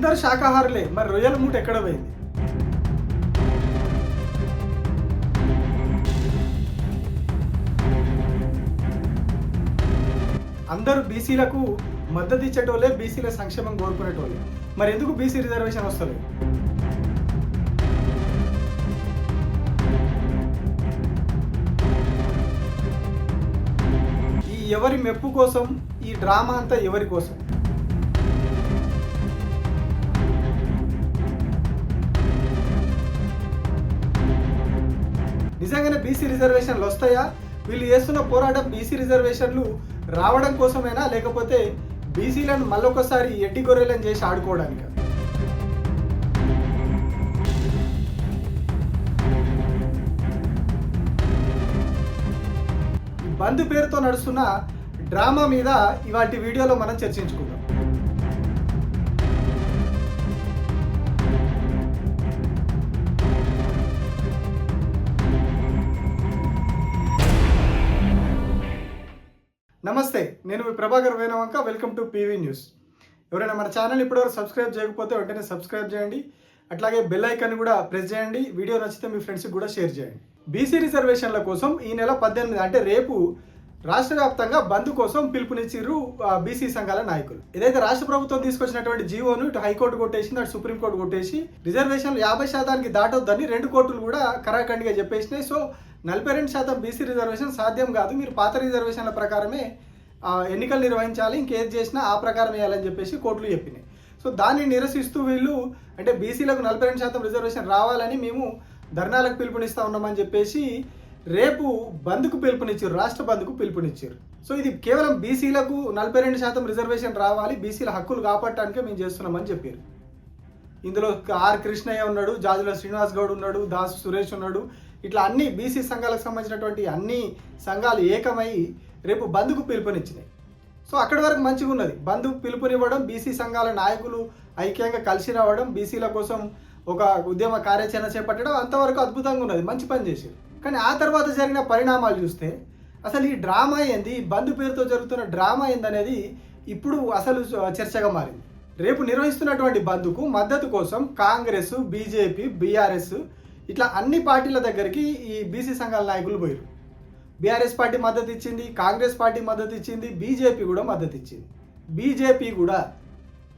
అందరు శాకాహారులే. మరి రొయ్యల మూట ఎక్కడ పోయింది? అందరూ బీసీలకు మద్దతు ఇచ్చేటోళ్ళే బీసీల సంక్షేమం కోరుకునేటోళ్ళే. మరి ఎందుకు బీసీ రిజర్వేషన్ వస్తుంది ఈ ఎవరి మెప్పు కోసం ఈ డ్రామా అంతా ఎవరి కోసం? నిజంగానే బీసీ రిజర్వేషన్లు వస్తాయా? వీళ్ళు చేస్తున్న పోరాటం బీసీ రిజర్వేషన్లు రావడం కోసమేనా? లేకపోతే బీసీలను మళ్ళొకసారి ఎడ్డి గొర్రెలను చేసి ఆడుకోవడానికి? బంద్ పేరుతో నడుస్తున్న డ్రామా మీద ఇవాటి వీడియోలో మనం చర్చించుకుందాం. నమస్తే నేను మీ Prabhakar Venavanka welcome to PV news. ఎవరైనా మన ఛానల్ ఇప్పటివరకు సబ్స్క్రైబ్ చేయకపోతే వెంటనే సబ్స్క్రైబ్ చేయండి. అట్లాగే బెల్ ఐకాన్ కూడా ప్రెస్ చేయండి. వీడియో నచ్చితే మీ ఫ్రెండ్స్కి కూడా షేర్ చేయండి. బీసీ రిజర్వేషన్ల కోసం ఈ నెల పద్దెనిమిది అంటే రేపు రాష్ట్ర వ్యాప్తంగా బంద్ కోసం పిలుపునిచ్చిర్రు బీసీ సంఘాల నాయకులు. ఏదైతే రాష్ట్ర ప్రభుత్వం తీసుకొచ్చినటువంటి జీవోను ఇటు హైకోర్టు కొట్టేసింది అటు సుప్రీంకోర్టు కొట్టేసి రిజర్వేషన్లు యాభై శాతానికి దాటొద్దని రెండు కోర్టులు కూడా కరాఖండిగా చెప్పేసినాయి. సో నలభై రెండు శాతం బీసీ రిజర్వేషన్ సాధ్యం కాదు. మీరు పాత రిజర్వేషన్ల ప్రకారమే ఆ, ఎన్నికలు నిర్వహించాలి ఇంకేది చేసినా ఆ ప్రకారం వేయాలని చెప్పేసి కోర్టులు చెప్పినాయి. సో దాన్ని నిరసిస్తూ వీళ్ళు అంటే బీసీలకు నలభై రెండు శాతం రిజర్వేషన్ రావాలని మేము ధర్నాలకు పిలుపునిస్తా ఉన్నామని చెప్పేసి రేపు బంద్కు పిలుపునిచ్చారు రాష్ట్ర బంద్కు పిలుపునిచ్చారు. సో ఇది కేవలం బీసీలకు నలభై రెండు శాతం రిజర్వేషన్ రావాలి బీసీల హక్కులు కాపాడటానికే మేము చేస్తున్నామని చెప్పారు. ఇందులో ఆర్ కృష్ణయ్య ఉన్నాడు జాజుల శ్రీనివాస్ గౌడ్ ఉన్నాడు దాస్ సురేష్ ఉన్నాడు ఇట్లా అన్ని బీసీ సంఘాలకు సంబంధించినటువంటి అన్ని సంఘాలు ఏకమై రేపు బంద్కు పిలుపునిచ్చినాయి. సో అక్కడి వరకు మంచిగా ఉన్నది. బంధుకు పిలుపునివ్వడం బీసీ సంఘాల నాయకులు ఐక్యంగా కలిసి రావడం బీసీల కోసం ఒక ఉద్యమ కార్యాచరణ చేపట్టడం అంతవరకు అద్భుతంగా ఉన్నది. మంచి పని చేశారు కానీ ఆ తర్వాత జరిగిన పరిణామాలు చూస్తే అసలు ఈ డ్రామా ఏంది? బంధు పేరుతో జరుగుతున్న డ్రామా ఏందనేది ఇప్పుడు అసలు చర్చగా మారింది. రేపు నిర్వహిస్తున్నటువంటి బంద్కు మద్దతు కోసం కాంగ్రెస్ బీజేపీ బీఆర్ఎస్ ఇట్లా అన్ని పార్టీల దగ్గరికి ఈ బీసీ సంఘాల నాయకులు పోయారు బీఆర్ఎస్ పార్టీ మద్దతు ఇచ్చింది కాంగ్రెస్ పార్టీ మద్దతు ఇచ్చింది బీజేపీ కూడా మద్దతు ఇచ్చింది. బీజేపీ కూడా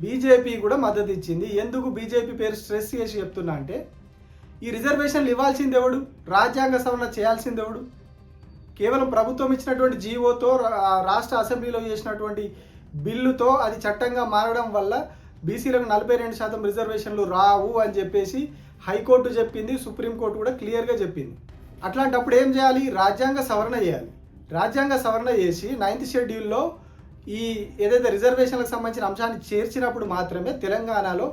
బీజేపీ కూడా మద్దతు ఇచ్చింది. ఎందుకు బీజేపీ పేరు స్ట్రెస్ చేసి చెప్తున్నా అంటే ఈ రిజర్వేషన్లు ఇవ్వాల్సింది ఎవడు? రాజ్యాంగ సవరణ చేయాల్సింది ఎవడు? కేవలం ప్రభుత్వం ఇచ్చినటువంటి జీవోతో రాష్ట్ర అసెంబ్లీలో చేసినటువంటి బిల్లుతో అది చట్టంగా మారడం వల్ల బీసీలకు నలభై రెండు శాతం రిజర్వేషన్లు రావు అని చెప్పేసి హైకోర్టు చెప్పింది సుప్రీంకోర్టు కూడా క్లియర్గా చెప్పింది. అట్లాంటప్పుడు ఏం చేయాలి? రాజ్యాంగ సవరణ చేయాలి. రాజ్యాంగ సవరణ చేసి నైన్త్ షెడ్యూల్లో ఈ ఏదైతే రిజర్వేషన్లకు సంబంధించిన అంశాన్ని చేర్చినప్పుడు మాత్రమే తెలంగాణలో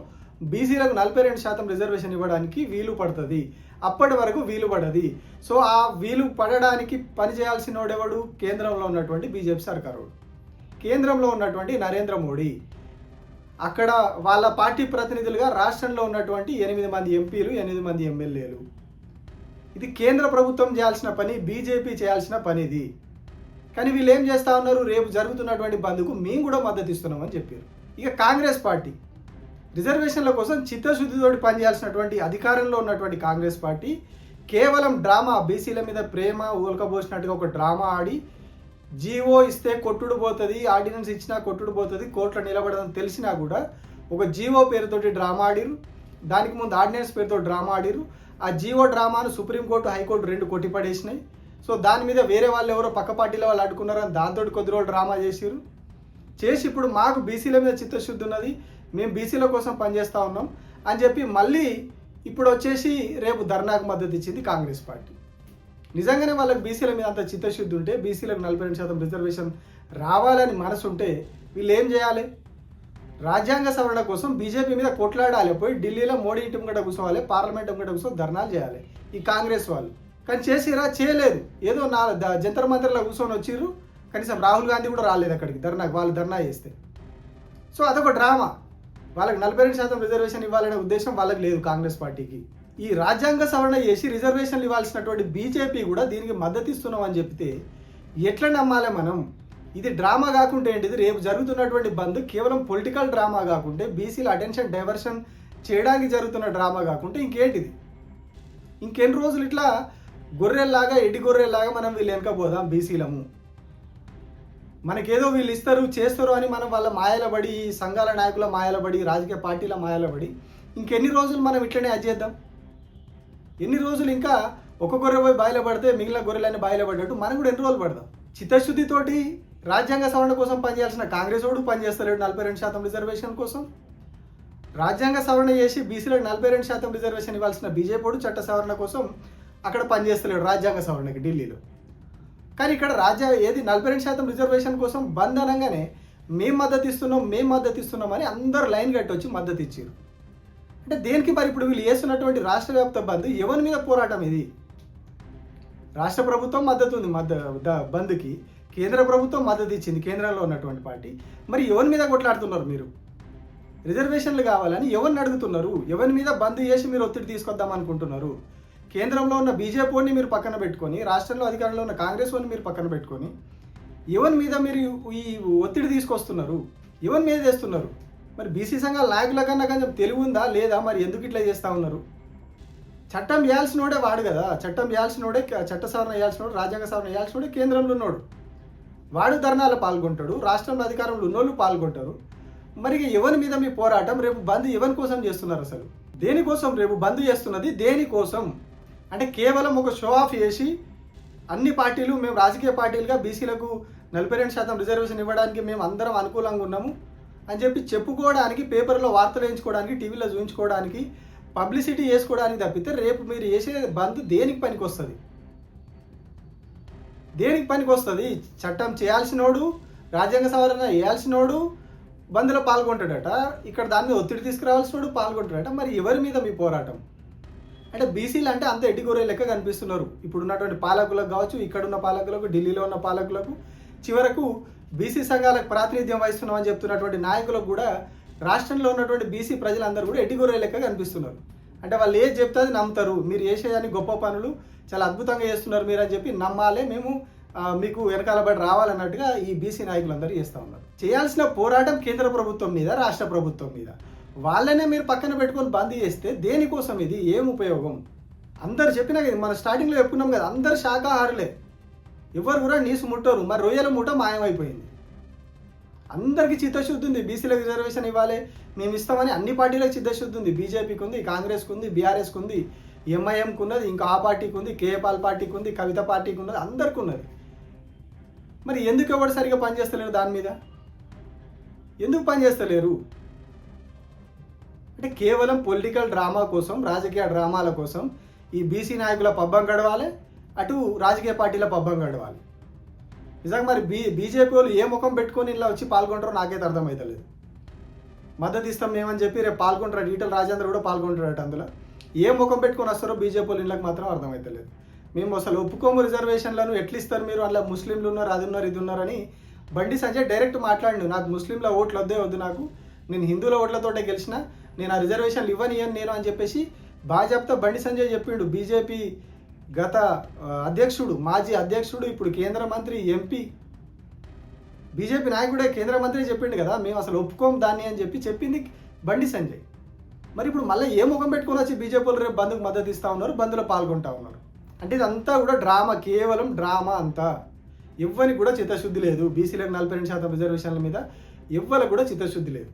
బీసీలకు నలభై రెండు శాతం రిజర్వేషన్ ఇవ్వడానికి వీలు పడుతుంది. అప్పటి వరకు వీలు పడది. సో ఆ వీలు పడడానికి పని చేయాల్సిన వాడెవడు కేంద్రంలో ఉన్నటువంటి బీజేపీ సర్కారు. కేంద్రంలో ఉన్నటువంటి నరేంద్ర మోడీ. అక్కడ వాళ్ళ పార్టీ ప్రతినిధులుగా రాష్ట్రంలో ఉన్నటువంటి ఎనిమిది మంది ఎంపీలు ఎనిమిది మంది ఎమ్మెల్యేలు. ఇది కేంద్ర ప్రభుత్వం చేయాల్సిన పని బీజేపీ చేయాల్సిన పని ఇది కానీ వీళ్ళు ఏం చేస్తా ఉన్నారు? రేపు జరుగుతున్నటువంటి బంద్కు మేము కూడా మద్దతు ఇస్తున్నామని చెప్పారు. ఇక కాంగ్రెస్ పార్టీ. రిజర్వేషన్ల కోసం చిత్తశుద్ధితోటి పనిచేయాల్సినటువంటి అధికారంలో ఉన్నటువంటి కాంగ్రెస్ పార్టీ కేవలం డ్రామా బీసీల మీద ప్రేమ ఊలకబోసినట్టుగా ఒక డ్రామా ఆడి జీవో ఇస్తే కొట్టుడు పోతుంది ఆర్డినెన్స్ ఇచ్చినా కొట్టుడు పోతుంది కోర్టులో నిలబడదని తెలిసినా కూడా ఒక జీవో పేరుతోటి డ్రామా ఆడిరు దానికి ముందు ఆర్డినెన్స్ పేరుతో డ్రామా ఆడిరు. ఆ జీవో డ్రామాను సుప్రీంకోర్టు హైకోర్టు రెండు కొట్టిపడేసినాయి. సో దాని మీద వేరే వాళ్ళు ఎవరో పక్క పార్టీలో వాళ్ళు అడ్డుకున్నారని దాంతో కొద్ది రోజులు డ్రామా చేసిరు. చేసి ఇప్పుడు మాకు బీసీల మీద చిత్తశుద్ధి ఉన్నది మేము బీసీల కోసం పనిచేస్తూ ఉన్నాం అని చెప్పి మళ్ళీ ఇప్పుడు వచ్చేసి రేపు ధర్నాకు మద్దతు ఇచ్చింది కాంగ్రెస్ పార్టీ. నిజంగానే వాళ్ళకి బీసీల మీద అంత చిత్తశుద్ధి ఉంటే బీసీలకు నలభై రెండు శాతం రిజర్వేషన్ రావాలని మనసు ఉంటే వీళ్ళు ఏం చేయాలి? రాజ్యాంగ సవరణ కోసం బీజేపీ మీద కొట్లాడాలి. పోయి ఢిల్లీలో మోడీ ఇంటి ముంగట కూర్చోవాలి పార్లమెంట్ ముంగట కూర్చొని ధర్నాలు చేయాలి. ఈ కాంగ్రెస్ వాళ్ళు. కానీ చేసిరా? చేయలేదు. ఏదో నా జంతర్ మంత్రిలో కూర్చొని వచ్చిర్రు. కనీసం రాహుల్ గాంధీ కూడా రాలేదు అక్కడికి. ధర్నా వాళ్ళు ధర్నా చేస్తే. సో అదొక డ్రామా. వాళ్ళకి నలభై రెండు శాతం రిజర్వేషన్ ఇవ్వాలనే ఉద్దేశం వాళ్ళకి లేదు కాంగ్రెస్ పార్టీకి. ఈ రాజ్యాంగ సవరణ చేసి రిజర్వేషన్లు ఇవ్వాల్సినటువంటి బీజేపీ కూడా దీనికి మద్దతు ఇస్తున్నాం అని చెప్తే ఎట్లా నమ్మాలి మనం? ఇది డ్రామా కాకుంటే ఏంటిది? రేపు జరుగుతున్నటువంటి బంద్ కేవలం పొలిటికల్ డ్రామా కాకుంటే బీసీల అటెన్షన్ డైవర్షన్ చేయడానికి జరుగుతున్న డ్రామా కాకుంటే ఇంకేంటిది? ఇంకెన్ని రోజులు ఇట్లా గొర్రెల్లాగా ఎడ్డి గొర్రెల్లాగా మనం వీళ్ళు వెనకపోదాం బీసీలము. మనకేదో వీళ్ళు ఇస్తారు చేస్తారు అని మనం వాళ్ళ మాయలబడి ఈ సంఘాల నాయకుల మాయలబడి రాజకీయ పార్టీల మాయలబడి ఇంకెన్ని రోజులు మనం ఇట్లనే అది చేద్దాం? ఎన్ని రోజులు ఇంకా ఒక గొర్రె పోయి బాయిలో పడితే మిగిలిన గొర్రెలన్నీ బాయిలో పడ్డట్టు మనం కూడా ఎన్ని రోజులు పడదాం? చిత్తశుద్ధితోటి రాజ్యాంగ సవరణ కోసం పనిచేయాల్సిన కాంగ్రెస్ వాడు పనిచేస్తలేడు నలభై రెండు శాతం రిజర్వేషన్ కోసం. రాజ్యాంగ సవరణ చేసి బీసీలకు నలభై రెండు శాతం రిజర్వేషన్ ఇవ్వాల్సిన బీజేపీ చట్ట సవరణ కోసం అక్కడ పనిచేస్తలేడు రాజ్యాంగ సవరణకి ఢిల్లీలో. కానీ ఇక్కడ రాజ్య ఏది నలభై రెండు శాతం రిజర్వేషన్ కోసం బంధనంగానే మేము మద్దతు ఇస్తున్నాం మేము మద్దతు ఇస్తున్నామని అందరు లైన్ కట్టి వచ్చి మద్దతు ఇచ్చారు అంటే దేనికి మరి ఇప్పుడు వీళ్ళు చేస్తున్నటువంటి రాష్ట్ర వ్యాప్త బంద్ ఎవరి మీద పోరాటం ఇది? రాష్ట్ర ప్రభుత్వం మద్దతు ఉంది మద్ద ద- బంద్కి. కేంద్ర ప్రభుత్వం మద్దతు ఇచ్చింది కేంద్రంలో ఉన్నటువంటి పార్టీ. మరి ఎవరి మీద కొట్లాడుతున్నారు మీరు? రిజర్వేషన్లు కావాలని ఎవరిని అడుగుతున్నారు? ఎవరి మీద బంద్ చేసి మీరు ఒత్తిడి తీసుకొద్దాం అనుకుంటున్నారు? కేంద్రంలో ఉన్న బీజేపీని మీరు పక్కన పెట్టుకొని రాష్ట్రంలో అధికారంలో ఉన్న కాంగ్రెస్ వాడిని మీరు పక్కన పెట్టుకొని ఎవరి మీద మీరు ఈ ఒత్తిడి తీసుకొస్తున్నారు? ఎవరి మీద చేస్తున్నారు? మరి బీసీ సంఘాల నాయకుల కన్నా కొంచెం తెలివి ఉందా లేదా? మరి ఎందుకు ఇట్లా చేస్తూ ఉన్నారు? చట్టం వేయాల్సినోడే వాడు కదా. చట్టం వేయాల్సినోడే చట్ట సవరణ వేయాల్సినోడు రాజ్యాంగ సవరణ వేయాల్సినోడే కేంద్రంలో ఉన్నాడు. వాడు ధర్నాలు పాల్గొంటాడు రాష్ట్రంలో అధికారంలో ఉన్నోళ్ళు పాల్గొంటారు. మరి ఎవరి మీద మీ పోరాటం? రేపు బంద్ ఎవరి కోసం చేస్తున్నారు అసలు? దేనికోసం రేపు బంద్ చేస్తున్నది దేనికోసం అంటే కేవలం ఒక షో ఆఫ్ చేసి అన్ని పార్టీలు మేము రాజకీయ పార్టీలుగా బీసీలకు నలభై రెండు శాతం రిజర్వేషన్ ఇవ్వడానికి మేము అందరం అనుకూలంగా ఉన్నాము. అని చెప్పి చెప్పుకోవడానికి పేపర్లో వార్తలు వేయించుకోవడానికి టీవీలో చూపించుకోవడానికి పబ్లిసిటీ చేసుకోవడానికి తప్పితే రేపు మీరు చేసే బంద్ దేనికి పనికి వస్తుంది దేనికి పనికి వస్తుంది చట్టం చేయాల్సినోడు రాజ్యాంగ సవరణ వేయాల్సినోడు బంద్లో పాల్గొంటాడట. ఇక్కడ దాని మీద ఒత్తిడి తీసుకురావాల్సినోడు పాల్గొంటాడట. మరి ఎవరి మీద మీ పోరాటం? అంటే బీసీలు అంటే అంత ఎడ్డిగోరే లెక్క కనిపిస్తున్నారు. ఇప్పుడు ఉన్నటువంటి పాలకులకు కావచ్చు ఇక్కడ ఉన్న పాలకులకు ఢిల్లీలో ఉన్న పాలకులకు చివరకు బీసీ సంఘాలకు ప్రాతినిధ్యం వహిస్తున్నామని చెప్తున్నటువంటి నాయకులకు కూడా రాష్ట్రంలో ఉన్నటువంటి బీసీ ప్రజలందరూ కూడా ఎటిగొరే లెక్క కనిపిస్తున్నారు. అంటే వాళ్ళు ఏది చెప్తే అది నమ్ముతారు. మీరు చేసేదాన్ని గొప్ప పనులు చాలా అద్భుతంగా చేస్తున్నారు మీరు అని చెప్పి నమ్మాలే మేము మీకు వెనకాల బడి రావాలన్నట్టుగా ఈ బీసీ నాయకులందరూ చేస్తూ ఉన్నారు. చేయాల్సిన పోరాటం కేంద్ర ప్రభుత్వం మీద రాష్ట్ర ప్రభుత్వం మీద. వాళ్ళనే మీరు పక్కన పెట్టుకొని బంద్ చేస్తే దేనికోసం ఇది? ఏం ఉపయోగం? అందరు చెప్పినా కదా మన స్టార్టింగ్లో చెప్పుకున్నాం కదా అందరు శాకాహారులే ఎవరు కూడా నీసు ముట్టరు మరి రొయ్యల ముఠ మాయమైపోయింది. అందరికీ చిత్తశుద్ధి ఉంది బీసీలకు రిజర్వేషన్ ఇవ్వాలి మేము ఇస్తామని అన్ని పార్టీలకు చిత్తశుద్ధి ఉంది. బీజేపీకి ఉంది కాంగ్రెస్కి ఉంది బీఆర్ఎస్కి ఉంది ఎంఐఎంకి ఉన్నది ఇంకా ఆ పార్టీకి ఉంది కేఏపాల్ పార్టీకి ఉంది కవిత పార్టీకి ఉన్నది అందరికి ఉన్నది. మరి ఎందుకు ఎవరు సరిగా పనిచేస్తలేరు దాని మీద? ఎందుకు పనిచేస్తలేరు అంటే కేవలం పొలిటికల్ డ్రామా కోసం రాజకీయ డ్రామాల కోసం ఈ బీసీ నాయకుల పబ్బం గడవాలి అటు రాజకీయ పార్టీల పబ్బం గడవాలి. నిజంగా మరి బీ బీజేపీ వాళ్ళు ఏ ముఖం పెట్టుకొని ఇలా వచ్చి పాల్గొంటారో నాకైతే అర్థమవుతలేదు మద్దతు ఇస్తాం మేమని చెప్పి రేపు పాల్గొంటారు ఈటల రాజేంద్ర కూడా పాల్గొంటారట అందులో. ఏ ముఖం పెట్టుకొని వస్తారో బీజేపీ వాళ్ళు ఇళ్ళకి మాత్రం అర్థమవుతలేదు మేము అసలు ఒప్పుకోము రిజర్వేషన్లను ఎట్లా ఇస్తారు మీరు? అందులో ముస్లింలు ఉన్నారు అది ఉన్నారు ఇది ఉన్నారని బండి సంజయ్ డైరెక్ట్ మాట్లాడిండు. నాకు ముస్లింల ఓట్లు వద్దే వద్దు నాకు. నేను హిందువుల ఓట్లతోటే గెలిచిన నేను ఆ రిజర్వేషన్లు ఇవ్వనియను నేను అని చెప్పేసి భాజపాతో బండి సంజయ్ చెప్పిండు బీజేపీ గత అధ్యక్షుడు మాజీ అధ్యక్షుడు ఇప్పుడు కేంద్ర మంత్రి ఎంపీ బీజేపీ నాయకుడే కేంద్ర మంత్రి చెప్పిండు కదా మేము అసలు ఒప్పుకోం దాన్ని అని చెప్పి చెప్పింది బండి సంజయ్. మరి ఇప్పుడు మళ్ళీ ఏ ముఖం పెట్టుకొని వచ్చి బీజేపీ వాళ్ళు రేపు బంద్కు మద్దతు ఇస్తూ ఉన్నారు బంద్లో పాల్గొంటా ఉన్నారు? అంటే ఇదంతా కూడా డ్రామా కేవలం డ్రామా అంతా. ఎవ్వరికి కూడా చిత్తశుద్ధి లేదు. బీసీలకు నలభై రెండు శాతం రిజర్వేషన్ల మీద ఎవ్వరికి కూడా చిత్తశుద్ధి లేదు.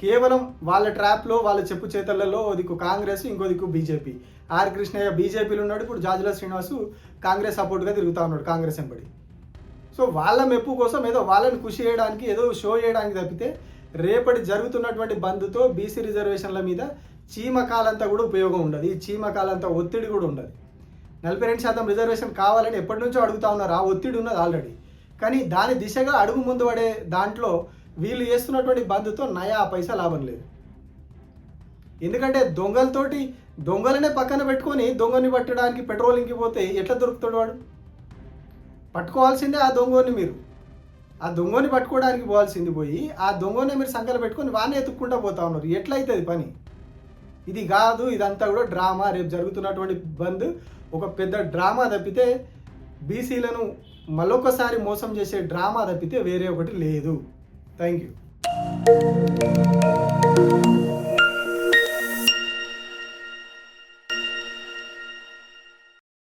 కేవలం వాళ్ళ ట్రాప్లో వాళ్ళ చెప్పు చేతలలో ఒక దిక్కు కాంగ్రెస్ ఇంకో దిక్కు బీజేపీ. ఆర్ కృష్ణయ్య బీజేపీలో ఉన్నాడు ఇప్పుడు జాజుల శ్రీనివాసు కాంగ్రెస్ సపోర్ట్గా తిరుగుతూ ఉన్నాడు కాంగ్రెస్ ఎంబడి సో వాళ్ళ మెప్పు కోసం ఏదో వాళ్ళని ఖుషి చేయడానికి ఏదో షో చేయడానికి తప్పితే రేపటి జరుగుతున్నటువంటి బంద్తో బీసీ రిజర్వేషన్ల మీద చీమకాలంతా కూడా ఉపయోగం ఉండదు. ఈ చీమకాలంతా ఒత్తిడి కూడా ఉండదు. నలభై రెండు శాతం రిజర్వేషన్ కావాలని ఎప్పటి నుంచో అడుగుతా ఉన్నారు. ఆ ఒత్తిడి ఉన్నది ఆల్రెడీ. కానీ దాని దిశగా అడుగు ముందు పడే దాంట్లో వీళ్ళు చేస్తున్నటువంటి బంద్తో నయా పైసా లాభం లేదు. ఎందుకంటే దొంగలతోటి దొంగలనే పక్కన పెట్టుకొని దొంగని పట్టడానికి పెట్రోలింగ్కి పోతే ఎట్లా దొరుకుతాడు వాడు? పట్టుకోవాల్సిందే ఆ దొంగని మీరు. ఆ దొంగని పట్టుకోవడానికి పోవాల్సింది పోయి ఆ దొంగనే మీరు సంఖ్యలు పెట్టుకొని వానే ఎత్తుక్కుంటా పోతా ఉన్నారు. ఎట్లయితుంది పని? ఇది కాదు ఇదంతా కూడా డ్రామా. రేపు జరుగుతున్నటువంటి బంద్ ఒక పెద్ద డ్రామా తప్పితే బీసీలను మరొకసారి మోసం చేసే డ్రామా తప్పితే వేరే ఒకటి లేదు. Thank you.